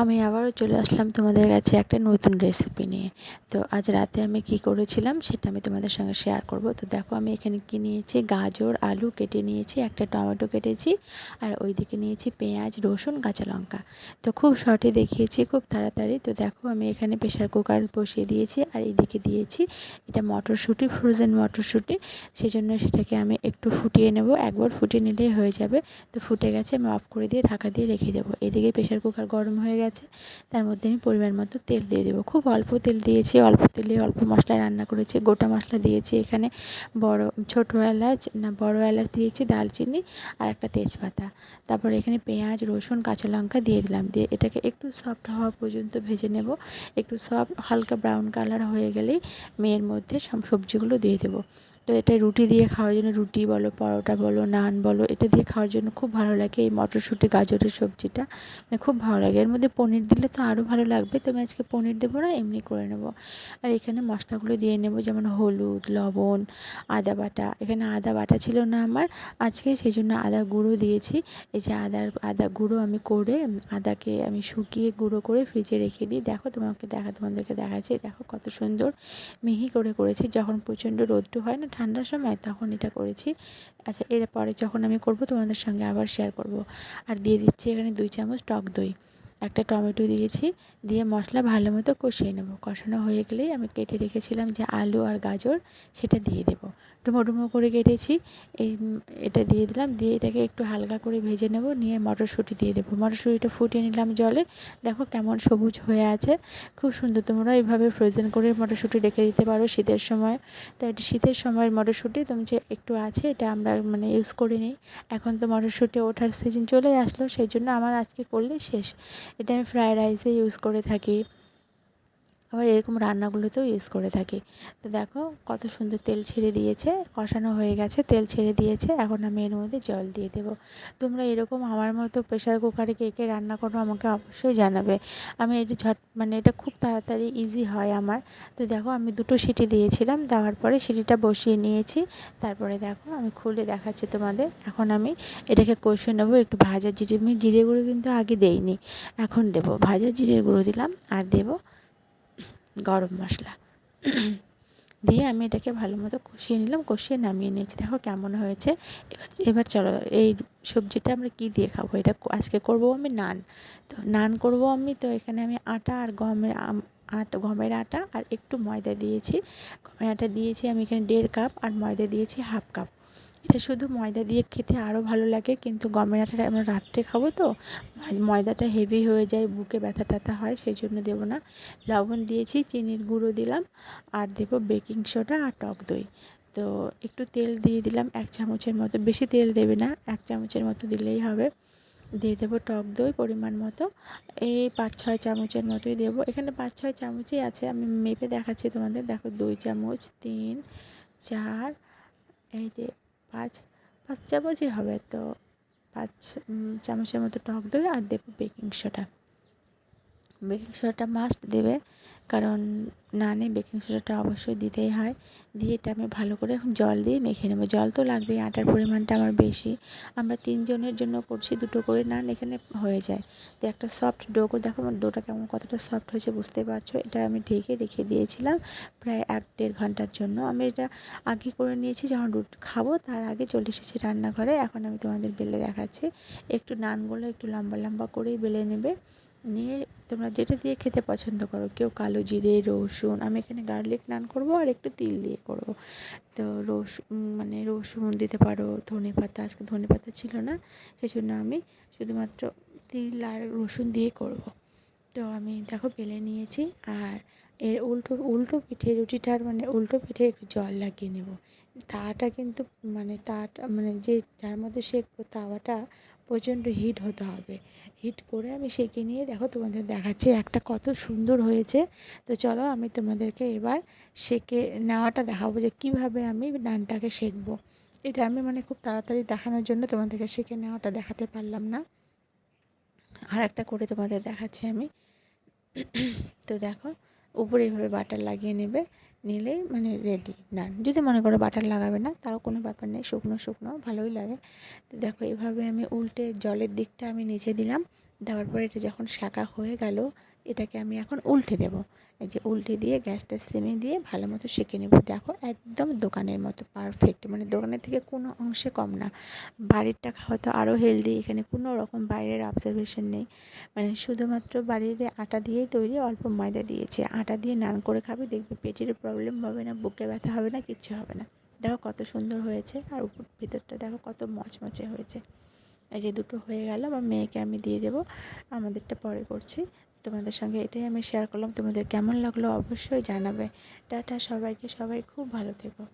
আমি আবারও চলে আসলাম তোমাদের কাছে একটা নতুন রেসিপি নিয়ে। তো আজ রাতে আমি কি করেছিলাম সেটা আমি তোমাদের সঙ্গে শেয়ার করব। তো দেখো আমি এখানে কি নিয়েছি? গাজর, আলু কেটে নিয়েছি, একটা টমেটো কেটেছি, আর ওইদিকে নিয়েছি পেঁয়াজ, রসুন, কাঁচা লঙ্কা। তো খুব শর্টে দেখিয়েছি, খুব তাড়াতাড়ি। তো দেখো আমি এখানে প্রেশার কুকার বসিয়ে দিয়েছি, আর এইদিকে দিয়েছি এটা মটরশুঁটি ফ্রোজেন মটরশুঁটি। সেই জন্য সেটাকে আমি একটু ফুটিয়ে নেব। একবার ফুটিয়ে নিলেই হয়ে যাবে। তো ফুটে গেছে, আমি অফ করে দিয়ে ঢাকা দিয়ে রেখে দেবো। এদিকে প্রেশার কুকার গরম হয়ে গেছে। তার মধ্যে আমি পরিমাণ মতো তেল দিয়ে দেবো। খুব অল্প তেল দিয়েছি, অল্প তেলে অল্প মশলা রান্না করেছি, গোটা মশলা দিয়েছি এখানে। বড়, ছোটো এলাচ, না বড় এলাচ দিয়েছি দালচিনি আর একটা তেজপাতা। তারপর এখানে পেঁয়াজ, রসুন, কাঁচা লঙ্কা দিয়ে দিলাম। দিয়ে এটাকে একটু সফট হওয়া পর্যন্ত ভেজে নেব। একটু সফট হালকা ব্রাউন কালার হয়ে গেলেই মেয়ের মধ্যে সব সবজিগুলো দিয়ে দেবো। তো এটা রুটি দিয়ে খাওয়ার জন্য, রুটি বলো, পরোটা বলো, নান বলো, এটা দিয়ে খাওয়ার জন্য খুব ভালো লাগে এই মটরশুঁটি, গাজরের সবজিটা। মানে খুব ভালো লাগে। এর মধ্যে পনির দিলে তো আরও ভালো লাগবে। তো আমি আজকে পনির দেবো না, এমনি করে নেব। আর এখানে মশলাগুলো দিয়ে নেব, যেমন হলুদ, লবণ, আদা বাটা। এখানে আদা বাটা ছিল না আমার। আজকে সেই জন্য আদা গুঁড়ো দিয়েছি। এই যে আদার, আদা গুঁড়ো আমি করে, আদাকে আমি শুকিয়ে গুঁড়ো করে ফ্রিজে রেখে দিই। দেখো তোমাকে দেখা, তোমাদেরকে দেখাচ্ছি। দেখো কত সুন্দর মিহি করে করেছি। যখন প্রচণ্ড রোদ্দু হয় না ঠান্ডার সময় তখন এটা করেছি। আচ্ছা এরপরে যখন আমি করব তোমাদের সঙ্গে আবার শেয়ার করব। আর দিয়ে দিচ্ছি এখানে দুই চামচ টক দই। একটা টমেটো দিয়েছি, দিয়ে মশলা ভালো মতো কষিয়ে নেব। কষানো হয়ে গেলেই আমি কেটে রেখেছিলাম যে আলু আর গাজর, সেটা দিয়ে দেব। ডুমো ডুমো করে কেটেছি, এই এটা দিয়ে দিলাম, দিয়ে এটাকে একটু হালকা করে ভেজে নেব, নিয়ে মটরশুঁটি দিয়ে দেবো। মটরশুঁটিটা ফুটিয়ে নিলাম জলে। দেখো কেমন সবুজ হয়ে আছে। খুব সুন্দর, তোমরা এইভাবে ফ্রোজেন করে মটরশুঁটি রেখে দিতে পারো শীতের সময়। তো এটা শীতের সময়ের মটরশুঁটি, তুমি যে একটু আছে, এটা আমরা মানে ইউজ করে নিই। এখন তো মটরশুঁটি ওঠার সিজন চলে আসলো, সেই জন্য আমার আজকে করলে শেষ। এটা আমি ফ্রায়েড রাইসে ইউজ করে থাকি। আবার এরকম রান্নাগুলোতেও ইউজ করে থাকি। তো দেখো কত সুন্দর তেল ছেড়ে দিয়েছে, কষানো হয়ে গেছে, তেল ছেড়ে দিয়েছে, এখন আমি এর মধ্যে জল দিয়ে দেবো। তোমরা এরকম আমার মতো প্রেশার কুকারে কে কে রান্না করো আমাকে অবশ্যই জানাবে। আমি এটা ঝট মানে এটা খুব তাড়াতাড়ি ইজি হয় আমার। তো দেখো আমি দুটো সিটি দিয়েছিলাম, দেওয়ার পরে সিটিটা বসিয়ে নিয়েছি। তারপরে দেখো আমি খুলে দেখাচ্ছি তোমাদের। এখন আমি এটাকে কষে নেব, একটু ভাজা জিরে, আমি জিরে গুঁড়ো কিন্তু আগে দেইনি, এখন দেবো। ভাজা জিরের গুঁড়ো দিলাম আর দেবো গরম মশলা। দিয়ে আমি এটাকে ভালো মতো কষিয়ে নিলাম, কষিয়ে নামিয়ে নিয়েছি। দেখো কেমন হয়েছে। এবার এবার চলো, এই সবজিটা আমরা কী দিয়ে খাব? এটা আজকে করব আমি নান। তো নান করব আমি, তো এখানে আমি আটা আর গমের আটা গমের আটা আর একটু ময়দা দিয়েছি। গমের আটা দিয়েছি আমি এখানে দেড় কাপ আর ময়দা দিয়েছি হাফ কাপ। এটা শুধু ময়দা দিয়ে খেতে আরও ভালো লাগে, কিন্তু গমের আটাটা আমরা রাত্রে খাব তো ময়দাটা হেভি হয়ে যায়, বুকে ব্যথা ট্যাথা হয়, সেই জন্য দেবো না। লবণ দিয়েছি, চিনির গুঁড়ো দিলাম, আর দেবো বেকিং সোডা আর টক দই। তো একটু তেল দিয়ে দিলাম, এক চামচের মতো, বেশি তেল দেবে না, এক চামচের মতো দিলেই হবে। দিয়ে দেবো টক দই পরিমাণ মতো, এই পাঁচ ছয় চামচের মতোই দেবো। এখানে পাঁচ ছয় চামচই আছে, আমি মেপে দেখাচ্ছি তোমাদের। দেখো, দুই চামচ, তিন, চার, এই যে পাঁচ পাঁচ চামচই হবে তো। পাঁচ চামচের মতো টক দই আর দেবো বেকিং সোডা। বেকিং সোডাটা মাস্ট দেবে। কারণ নানে বেকিং সোডাটা অবশ্যই দিতেই হয়। দিয়ে এটা আমি ভালো করে জল দিয়ে মেখে নেব। জল তো লাগবেই, আটার পরিমাণটা আমার বেশি। আমরা তিনজনের জন্য করছি, দুটো করে নান এখানে হয়ে যায়। তো একটা সফট ডো করে দেখো, আমার ডোটা কেমন, কতটা সফট হয়েছে বুঝতে পারছ? এটা আমি ঢেকে রেখে দিয়েছিলাম প্রায় এক দেড় ঘণ্টার জন্য। আমি এটা আগে করে নিয়েছি, যখন রুটি খাব, তার আগে চলে এসেছি রান্নাঘরে। এখন আমি তোমাদের বেলে দেখাচ্ছি। একটু নানগুলো একটু লম্বা লম্বা করেই বেলে নেবে। নিয়ে তোমরা যেটা দিয়ে খেতে পছন্দ করো, কেউ কালো জিরে, রসুন, আমি এখানে গার্লিক নান করব আর একটু তিল দিয়ে করব। তো রসুন মানে রসুন দিতে পারো, ধনে পাতা, আজকে ধনে পাতা ছিল না সেই জন্য আমি শুধুমাত্র তিল আর রসুন দিয়ে করব। তো আমি দেখো বেলে নিয়েছি আর এর উল্টো উল্টো পিঠে রুটিটার মানে উল্টো পিঠে একটু জল লাগিয়ে নেব। তাওয়াটা কিন্তু মানে তাওয়াটা মানে যে যার মধ্যে সেঁকবো তাওয়াটা প্রচণ্ড হিট হতে হবে। হিট করে আমি সেঁকে নিয়ে দেখো তোমাদের দেখাচ্ছি একটা কত সুন্দর হয়েছে। তো চলো আমি তোমাদেরকে এবার সেঁকে নেওয়াটা দেখাবো যে কীভাবে আমি নানটাকে সেঁকবো। এটা আমি মানে খুব তাড়াতাড়ি দেখানোর জন্য তোমাদেরকে সেঁকে নেওয়াটা দেখাতে পারলাম না। আর একটা করে তোমাদের দেখাচ্ছি আমি। তো দেখো উপরে এভাবে বাটার লাগিয়ে নেবে নিলেই মানে রেডি নান যদি মনে করো বাটার লাগাবে না, তাও কোনো ব্যাপার নেই, শুকনো শুকনো, ভালোই লাগে। তো দেখো এভাবে আমি উল্টে জলের দিকটা আমি নিচে দিলাম। দেওয়ার পরে এটা যখন শাঁকা হয়ে গেল এটাকে আমি এখন উল্টে দেব। এই যে উল্টে দিয়ে গ্যাসটা সিমে দিয়ে ভালো মতো সেঁকে নেব। দেখো একদম দোকানের মতো পারফেক্ট মানে দোকানের থেকে কোনো অংশে কম না। বাড়িরটা খাওয়া তো আরও হেলদি এখানে কোনো রকম বাইরের অবজারভেশন নেই। মানে শুধুমাত্র বাড়ির আটা দিয়েই তৈরি, অল্প ময়দা দিয়েছে। আটা দিয়ে নান করে খাবে, দেখবে পেটের প্রবলেম হবে না, বুকে ব্যথা হবে না, কিচ্ছু হবে না। দেখো কত সুন্দর হয়েছে, আর উপর ভিতরটা দেখো কত মচমচে হয়েছে। এই যে দুটো হয়ে গেল, আমার মেয়েকে আমি দিয়ে দেবো, আমাদেরটা পরে করছি। তোমাদের সঙ্গে এটাই আমি শেয়ার করলাম। তোমাদের কেমন লাগল অবশ্যই জানাবে। টাটা সবাইকে, সবাই খুব ভালো থেকো।